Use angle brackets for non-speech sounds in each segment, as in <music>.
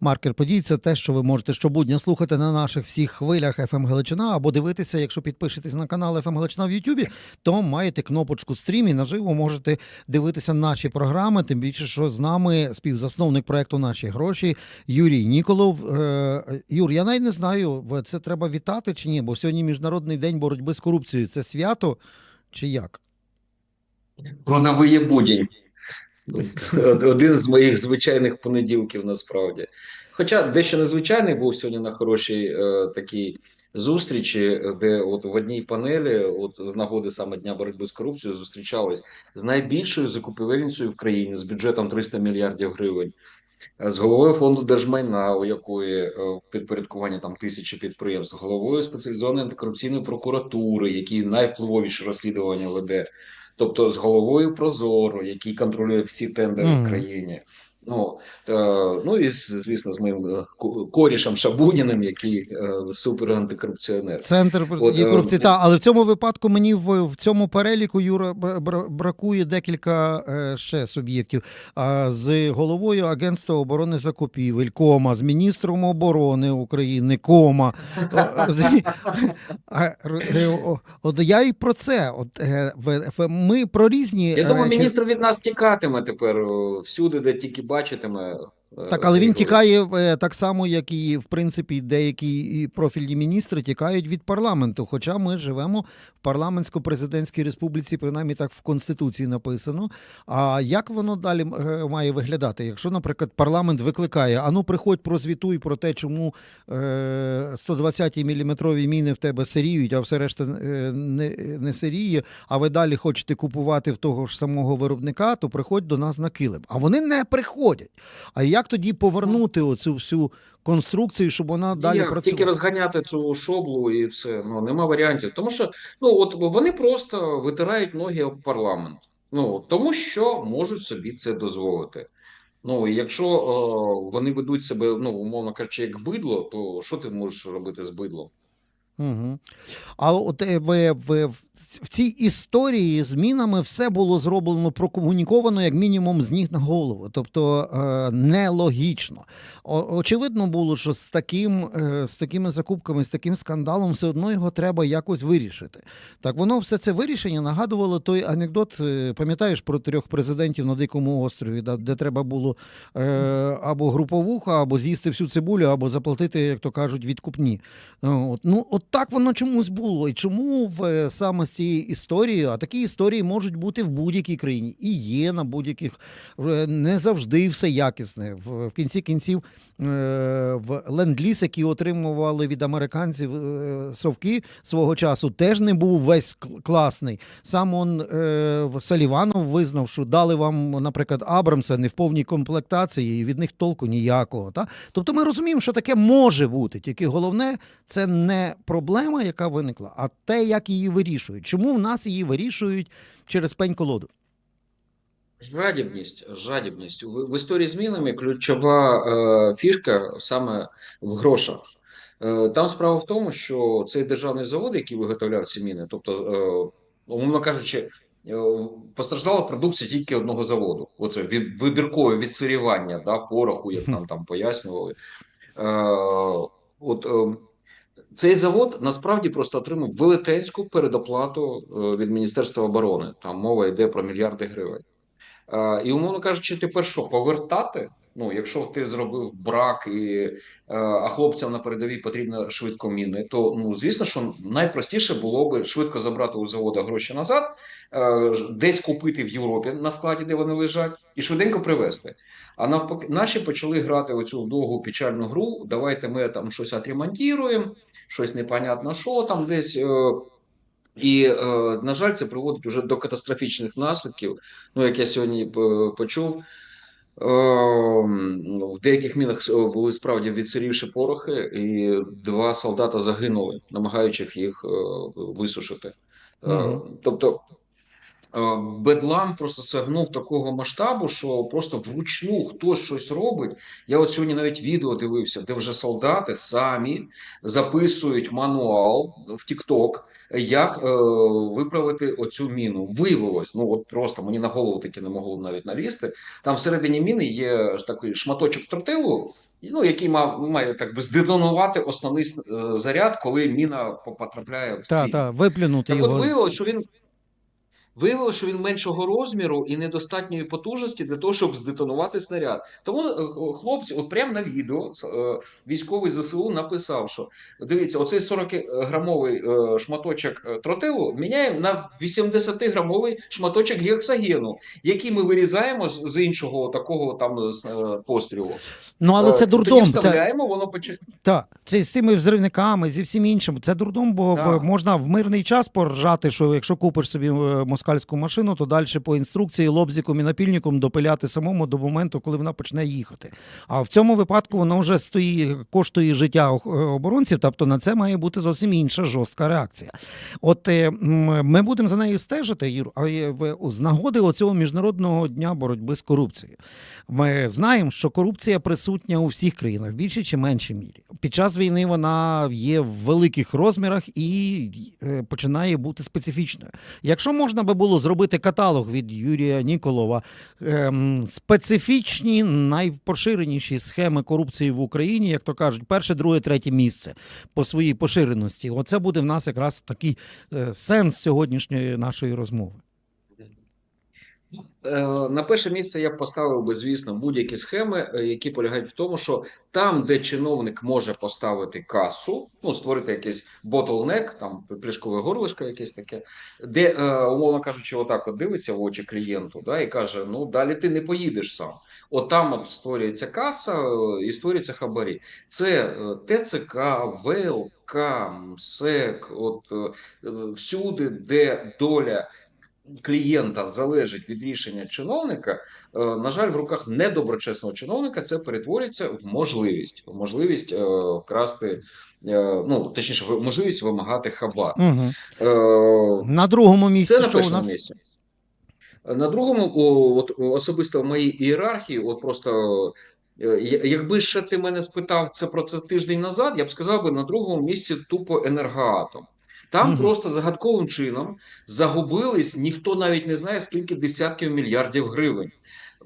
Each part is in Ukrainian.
маркер подій. Це те, що ви можете щобудня слухати на наших всіх хвилях FM Галичина або дивитися, якщо підпишетесь на канал FM Галичина в Ютубі, то маєте кнопочку стрім і наживо можете дивитися наші програми. Тим більше, що з нами співзасновник проекту Наші гроші Юрій Ніколов. Е, Юр, я навіть не знаю, це треба вітати чи ні, бо сьогодні міжнародний день боротьби з корупцією. Це свято чи як? Трудовий будень. Один з моїх звичайних понеділків насправді. Хоча дещо незвичайний був сьогодні на хорошій е, такій зустрічі, де от в одній панелі, от з нагоди саме Дня боротьби з корупцією, зустрічались з найбільшою закупівельницею в країні з бюджетом 300 мільярдів гривень, е, з головою фонду держмайна, у якої е, в підпорядкуванні там тисячі підприємств, головою спеціалізованої антикорупційної прокуратури, які найвпливовіші розслідування веде. Тобто з головою Прозоро, який контролює всі тендери mm. в країні. Ну, е, ну і звісно, з моїм е, корішем Шабуніним, який е, супер антикорупціонер. Центр От, є е, корупції. Та, але в цьому випадку мені в, в цьому переліку Юра бра- бра- бракує декілька ще суб'єктів. А з головою Агентства оборони закупівель, кома, з міністром оборони України, кома. От я і про це. От ми про різні Я думаю, міністр від нас тікатиме тепер всюди, де тільки бачитиме. Е, Так, але він тікає е, так само, як і в принципі деякі профільні міністри тікають від парламенту. Хоча ми живемо в парламентсько-президентській республіці, принаймні так в конституції написано. А як воно далі е, має виглядати? Якщо, наприклад, парламент викликає, ану, приходь, прозвітуй про те, чому е, 120 міліметрові міни в тебе сиріють, а все решта не, не сиріє, а ви далі хочете купувати в того ж самого виробника, то приходь до нас на килим. А вони не приходять. А як тоді повернути оцю всю конструкцію, щоб вона далі Ніяк, працювала? тільки розганяти цю шоблу і все. Ну нема варіантів. Тому що ну от вони просто витирають ноги об парламент. Ну тому що можуть собі це дозволити. Ну і якщо е, вони ведуть себе, ну умовно кажучи, як бидло, то що ти можеш робити з бидлом? Угу. А от е, в, в, цій історії змінами все було зроблено прокомуніковано як мінімум з ніг на голову, тобто е, нелогічно. О, очевидно було, що з таким е, з такими закупками, з таким скандалом, все одно його треба якось вирішити. Так воно все це вирішення нагадувало той анекдот. е, Пам'ятаєш про трьох президентів на дикому острові, да, де треба було е, або груповуха, або з'їсти всю цибулю, або заплатити, як то кажуть, відкупні. От, ну, от так воно чомусь було. І чому в е, саме з цієї історії, а такі історії можуть бути в будь-якій країні і є на будь-яких не завжди все якісне. В, в кінці кінців е, в ленд-ліз, який отримували від американців е, совки свого часу, теж не був весь класний. Сам он е, в- Саліванов визнав, що дали вам, наприклад, Абрамса не в повній комплектації, і від них толку ніякого. Та? Тобто ми розуміємо, що таке може бути. Тільки головне це не проблема, яка виникла, а те, як її вирішують. Чому в нас її вирішують через пень колоду? Жадібність, жадібність. В, в історії з мінами ключова е, фішка саме в грошах. Е, там справа в тому, що цей державний завод, який виготовляв ці міни, тобто, е, умовно кажучи, е, постраждала продукція тільки одного заводу. Оце від, вибіркове відсирівання да, пороху, як нам там пояснювали. Е, от, е, цей завод насправді просто отримав велетенську передоплату е, від Міністерства оборони. Там мова йде про мільярди гривень. Е, І, умовно кажучи, тепер що повертати? Ну, якщо ти зробив брак, і, е, а хлопцям на передовій потрібно швидко міни, то ну звісно, що найпростіше було би швидко забрати у завода гроші назад, е, десь купити в Європі на складі, де вони лежать, і швиденько привезти. А навпаки, наші почали грати оцю довгу печальну гру. Давайте ми там щось отремонтуємо, щось непонятно, що там десь. е, і, на жаль, це приводить уже до катастрофічних наслідків. Ну, як я сьогодні почув, в деяких мінах е, були справді відсирівші порохи, і два солдата загинули, намагаючись їх е, висушити. Е, Мгм. Тобто, е, бедлам просто сягнув такого масштабу, що просто вручну хтось щось робить. Я от сьогодні навіть відео дивився, де вже солдати самі записують мануал в TikTok, як е, виправити оцю міну. Виявилось, ну от просто мені на голову таки не могло навіть налізти. Там всередині міни є ж такий шматочок тротилу, ну, який мав, має так би здетонувати основний е, заряд, коли міна по- потрапляє в ціль. Так, так, виплюнути Так от його. з- виявилось, що він виявилось, що він меншого розміру і недостатньої потужності для того, щоб здетонувати снаряд. Тому е, хлопці, от прямо на відео е, військовий ЗСУ написав, що дивіться, оцей 40-грамовий е, шматочок тротилу міняємо на 80-грамовий шматочок гексагену, який ми вирізаємо з, іншого такого там пострілу. Ну, але це Е, Тоді дурдом. Це, воно починає. Так, це з тими взривниками, зі всім іншим. Це дурдом, бо в- можна в мирний час поржати, що якщо купиш собі е, москальську машину, то далі по інструкції лобзиком і напільником допиляти самому до моменту, коли вона почне їхати. А в цьому випадку воно вже стоїть, коштує життя е, оборонців, тобто на це має бути зовсім інша жорстка реакція. От е, ми будемо за нею стежити, Юр, а е, з нагоди оцього міжнародного дня боротьби з корупцією. Ми знаємо, що корупція присутня у всіх країнах в більшій чи меншій мірі. Під час війни вона є в великих розмірах і починає бути специфічною. Якщо можна би було зробити каталог від Юрія Ніколова, ем, специфічні найпоширеніші схеми корупції в Україні, як то кажуть, перше, друге, третє місце по своїй поширеності. Оце буде в нас якраз такий е, сенс сьогоднішньої нашої розмови. Е, На перше місце я б поставив би, звісно, будь-які схеми, е, які полягають в тому, що там, де чиновник може поставити касу, ну створити якийсь bottleneck, там пляшкове горлишко, якесь таке, де, е, умовно кажучи, отак от дивиться в очі клієнту, да, і каже: ну далі ти не поїдеш сам. От там от створюється каса і створюються хабарі. Це ТЦК, ВЛК, МСЕК, от всюди, де доля клієнта залежить від рішення чиновника, е, на жаль, в руках недоброчесного чиновника це перетворюється в можливість, в можливість е, красти, е, ну точніше, в можливість вимагати хаба. Угу. Е, На другому місці, це на що у нас місці. На другому, от особисто в моїй ієрархії, от просто якби ще ти мене спитав це про це тиждень назад, я б сказав би на другому місці тупо енергоатом. Там Мгм. просто загадковим чином загубились, ніхто навіть не знає, скільки десятків мільярдів гривень.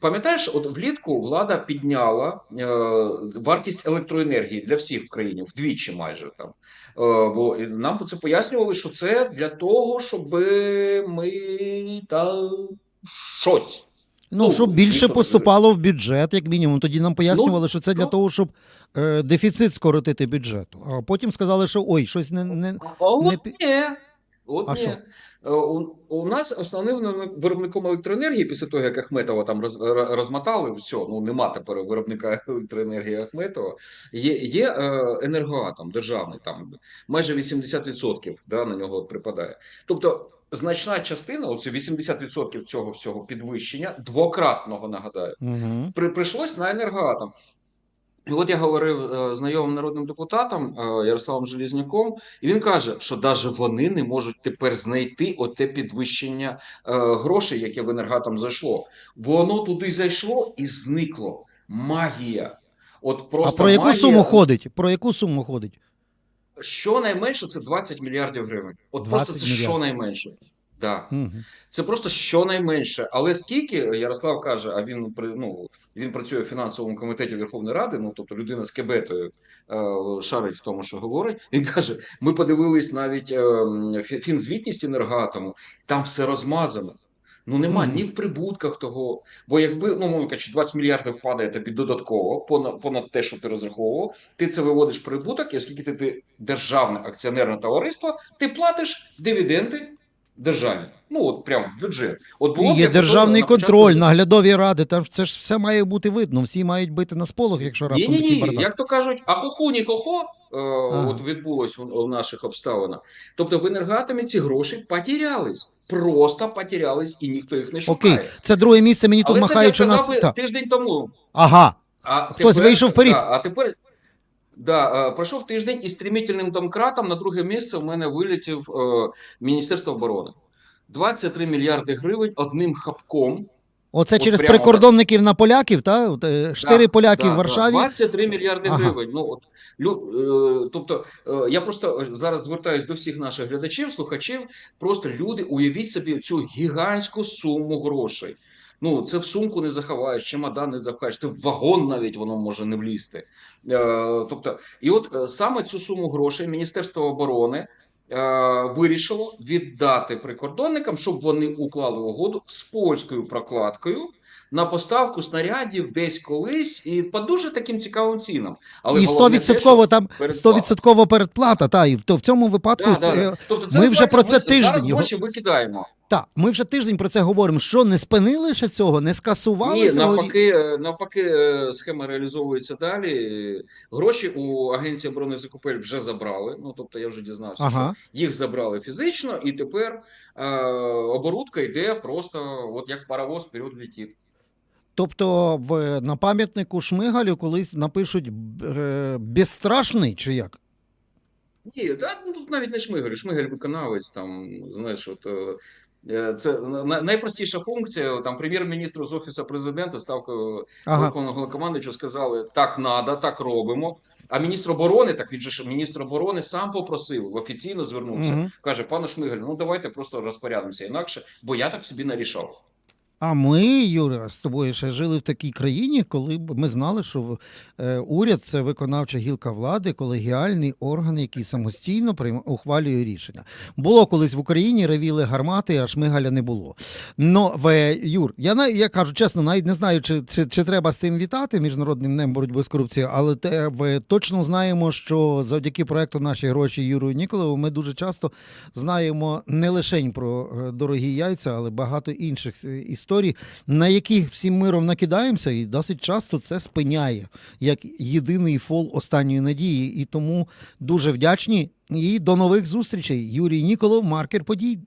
Пам'ятаєш, от влітку влада підняла е, вартість електроенергії для всіх в країні вдвічі майже там. Е, бо нам це пояснювали, що це для того, щоб ми та щось. Ну, Ну, щоб більше ніхто поступало в бюджет, як мінімум. Тоді нам пояснювали, що це для ну. того, щоб е, дефіцит скоротити бюджету. А потім сказали, що ой, щось не. не... А от не ні. От А ні. що? Е, У, у нас основним виробником електроенергії, після того, як Ахметова там роз, розмотали, все, ну нема тепер виробника <laughs> електроенергії Ахметова, є, є е, енергоатом державний, там майже 80% да, на нього припадає. Тобто значна частина, оце 80% цього всього підвищення, двократного, нагадаю, Угу. при, прийшлось на енергоатом. І от я говорив е, знайомим народним депутатом е, Ярославом Желізняком, і він каже, що навіть вони не можуть тепер знайти оте підвищення е, грошей, яке в енергатом зайшло. Воно туди зайшло і зникло. Магія. От А просто про яку магія. суму ходить? Про яку суму ходить? Щонайменше це 20 мільярдів гривень. От просто це мільярдів. щонайменше. Да. Угу. Це просто щонайменше. Але скільки Ярослав каже, а він ну, він працює в фінансовому комітеті Верховної Ради, ну тобто людина з кебетою е, шарить в тому, що говорить. Він каже: ми подивились навіть е, фінзвітність енергоатому, там все розмазано. Ну нема Мгм. ні в прибутках того. Бо якби ну кажучи, 20 мільярдів падає тобі додатково, понад, понад те, що ти розраховував, ти це виводиш в прибуток, і оскільки ти, ти державне акціонерне товариство, ти платиш дивіденди державі. Ну от прямо в бюджет. От було Є державний на контроль, наглядові ради. Там це ж все має бути видно. Всі мають бити на сполох, якщо раптом ні, ні. бардак. Як то кажуть, а хоху, ні хохо, е, от відбулось у, у наших обставинах. Тобто в енергатомі ці гроші потерялись. Просто потерялись, і ніхто їх не шукає. Окей, це друге місце. Мені тут Але це махають, що нас. та. Тиждень тому. Ага. А Хтось тепер, вийшов вперед. Да, а тепер да, е, пройшов тиждень і стремительним домкратом на друге місце в мене вилетів е, Міністерство оборони. 23 мільярди гривень одним хапком. Оце От через прямо прикордонників на поляків, та? От, е, Да, поляки да, в Варшаві. 23 мільярди Ага. гривень. Ну, от, лю, е, тобто, е, я просто зараз звертаюся до всіх наших глядачів, слухачів. Просто люди, уявіть собі цю гігантську суму грошей. Ну, це в сумку не заховаєш, чемодан не запхаєш, це в вагон навіть воно може не влізти. Е, тобто, і от саме цю суму грошей Міністерство оборони вирішило віддати прикордонникам, щоб вони уклали угоду з польською прокладкою на поставку снарядів десь колись і по дуже таким цікавим цінам. Але і головне те, 100% там передплата. 100% передплата. Та, і в, то в цьому випадку Да, да, це-. Тобто ми вже про це ми тиждень його- гроші викидаємо. Так, ми вже тиждень про це говоримо. Що не спинили ще цього, не скасували Ні, цього? навпаки, е, навпаки, е, схема реалізовується далі. Гроші у Агенції оборонних закупель вже забрали. Ну тобто я вже дізнався, Ага. що їх забрали фізично, і тепер е, оборудка йде просто, от як паровоз вперед летить. Тобто в, на пам'ятнику Шмигалю колись напишуть е, безстрашний чи як? Ні, та, ну, тут навіть не Шмигаль, Шмигаль виконавець, там, знаєш, от, е, е, це найпростіша функція. Там прем'єр-міністру з офісу президента ставка Ага. Верховного Головнокомандуючого сказали, так надо, так робимо. А міністр оборони, так він же ж міністр оборони сам попросив, офіційно звернувся. Мгм. Каже, пане Шмигаль, ну давайте просто розпорядимося інакше, бо я так собі нарішав. А ми, Юра, з тобою ще жили в такій країні, коли ми знали, що е, уряд це виконавча гілка влади, колегіальний орган, який самостійно ухвалює рішення. Було колись в Україні ревіли гармати, а шмигаля не було. Но в Юр, я на- я кажу чесно, навіть не знаю, чи, чи, чи треба з тим вітати міжнародним днем боротьби з корупцією, але те, в, точно знаємо, що завдяки проекту наші гроші Юрою Ніколову ми дуже часто знаємо не лише про е, дорогі яйця, але багато інших е, історій, на які всім миром накидаємося, і досить часто це спиняє як єдиний фол останньої надії. І тому дуже вдячні. І до нових зустрічей. Юрій Ніколов, маркер подій.